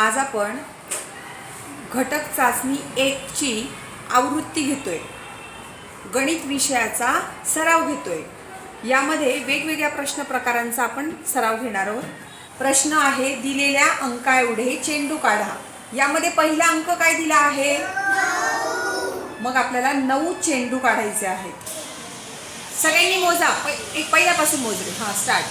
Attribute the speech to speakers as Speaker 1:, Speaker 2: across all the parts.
Speaker 1: आज आपण घटक चाचणी एकची आवृत्ती घेतोय. गणित विषयाचा सराव घेतोय. यामध्ये वेगवेगळ्या प्रश्न प्रकारांचा आपण सराव घेणार आहोत. प्रश्न आहे दिलेल्या अंका एवढे चेंडू काढा. यामध्ये पहिला अंक काय दिला आहे? मग आपल्याला नऊ चेंडू काढायचे आहेत. सगळ्यांनी मोजा. एक पहिल्यापासून मोजले. हां स्टार्ट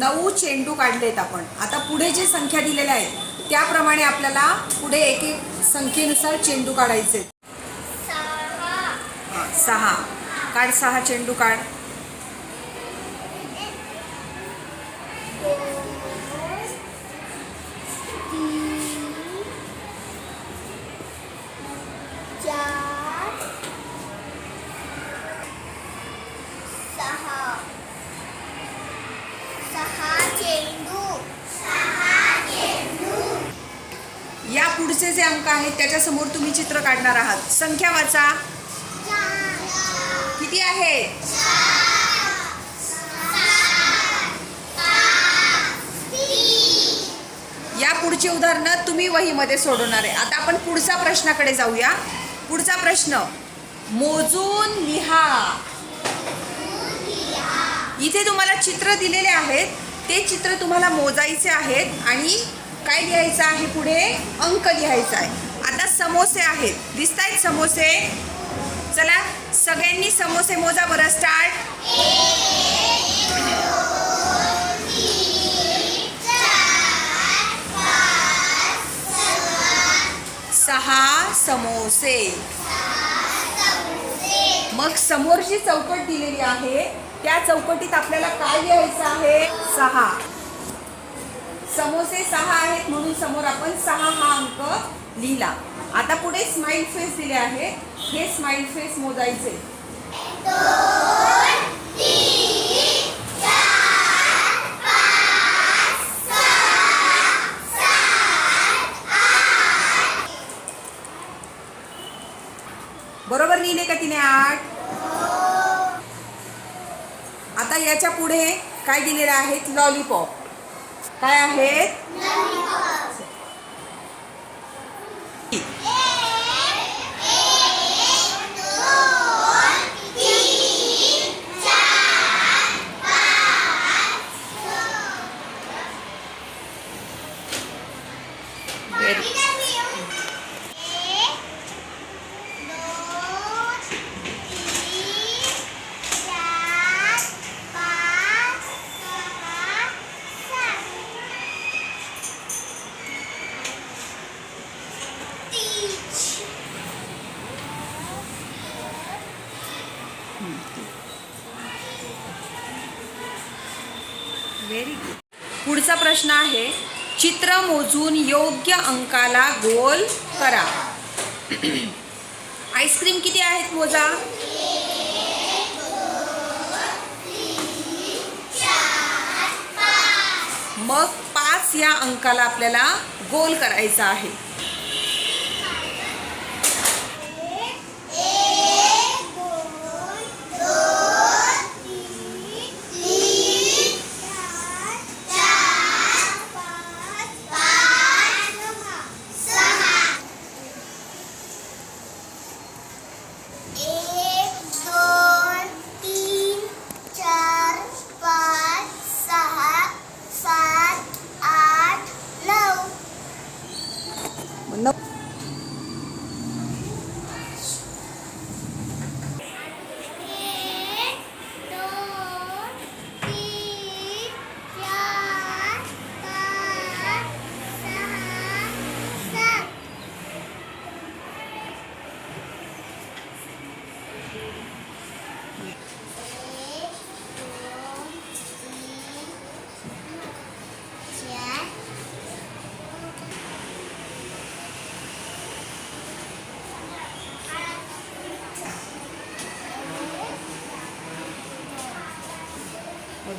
Speaker 1: नऊ चेंडू काढलेत आपण. आता पुढे जे संख्या दिलेल्या आहेत त्याप्रमाणे आपल्याला पुढे एक एक संख्येनुसार चेंडू काढायचे आहेत. सहा. काढ सहा चेंडू काढ. आहेत. त्याच्यासमोर तुम्ही चित्र काढणार आहात. संख्या वाचा. किती आहे? या पुढची उदाहरणं तुम्ही वहीमध्ये सोडवणार आहे. आता आपण पुढचा प्रश्नाकडे जाऊया. पुढचा प्रश्न. मोजून लिहा. इथे तुम्हाला चित्र दिलेले आहेत. ते चित्र तुम्हाला मोजायचे आहेत आणि काय लिहायचं आहे पुढे? अंक लिहायचा आहे. आता समोसे आहेत. दिसत आहेत समोसे? चला सगळ्यांनी समोसे मोजा बरं. स्टार्ट सहा समोसे. मग समोर जी चौकट दिलेली आहे. त्या चौकटीत आपल्याला काय लिहायचं आहे? सहा. समोसे सहा आहेत म्हणून समोर आपण सहा हा अंक लिहिला. आता पुढे स्माईल फेस दिले आहे. हे स्माईल फेस मोजायचे. बरोबर लिहिले का तिने आठ? आता याच्यापुढे काय दिलेलं आहेत लॉलीपॉप काय आहेत? व्हेरी गुड पुढचा प्रश्न आहे चित्र मोजून योग्य अंकाला गोल करा. आईस्क्रीम किती आहेत मोजा? मग पाच या अंकाला आपल्याला गोल करायचा आहे.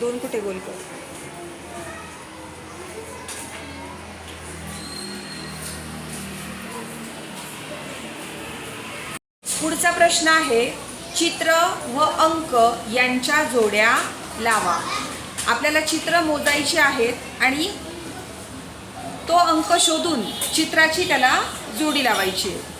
Speaker 2: दोन
Speaker 1: कुठे गोल कर. पुढचा प्रश्न आहे चित्र व अंक यांच्या जोड्या लावा. आपल्याला चित्र मोजायचे आहेत आणि तो अंक शोधून चित्राची त्याला जोडी लावायची आहे.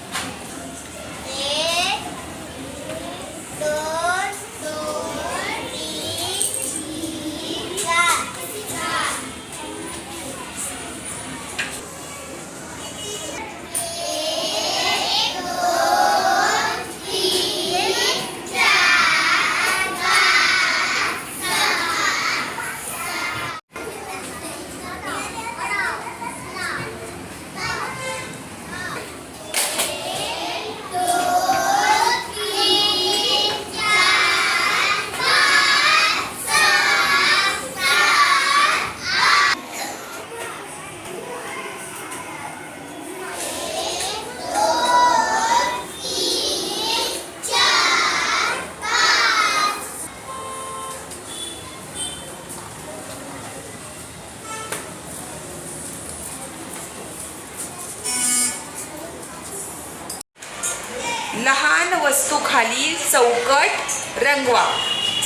Speaker 1: चौकट रंगवा.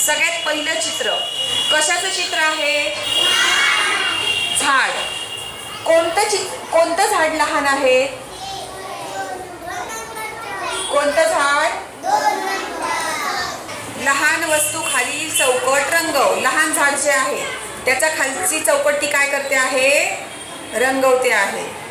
Speaker 1: सगळ्यात पहिलं चित्र. कशाचं चित्र आहे? झाड. कोणतं चि कोणतं झाड लहान आहे? कोणतं झाड? लहान वस्तू खाली चौकट रंगव. लहान झाड जे आहे त्याच्या खालची चौकट ती काय करते आहे? रंगवते आहे.